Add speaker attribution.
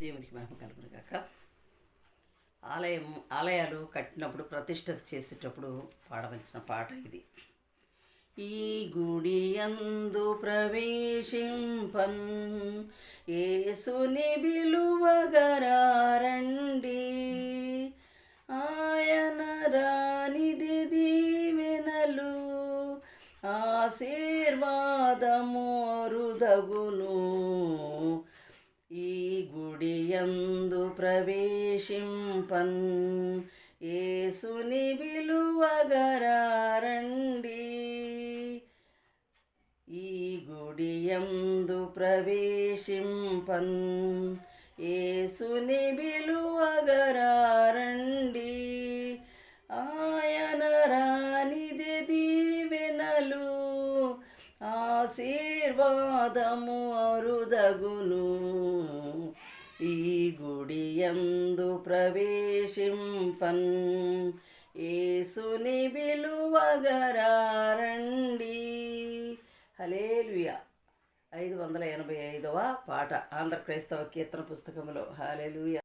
Speaker 1: దేవునికి మహిమ కలుగును కాక ఆలయం ఆలయాలు కట్టినప్పుడు ప్రతిష్ట చేసేటప్పుడు పాడవలసిన పాట ఇది. ఈ గుడి అందు ప్రవేశింపన్ ఏసుని విలువగరారండి. ఆయన రానిది దీవెనలు ఆశీర్వాదమోరుదగును యందు ప్రవేశింపన్. ఏసుని విలువగరారండి. ఈ గుడి యందు ప్రవేశింపన్. ఏసుని విలువగరారండి. ఆయన రానిది దీవెనలు. ఆశీర్వాదము అరుదగును. గుడియందు ప్రవేశింపన్. ఏసుని విలువగరారండి. హలేలుయా ఐదు వందల ఎనభై ఐదవ పాట. ఆంధ్ర క్రైస్తవ కీర్తన పుస్తకంలో హలేలుయా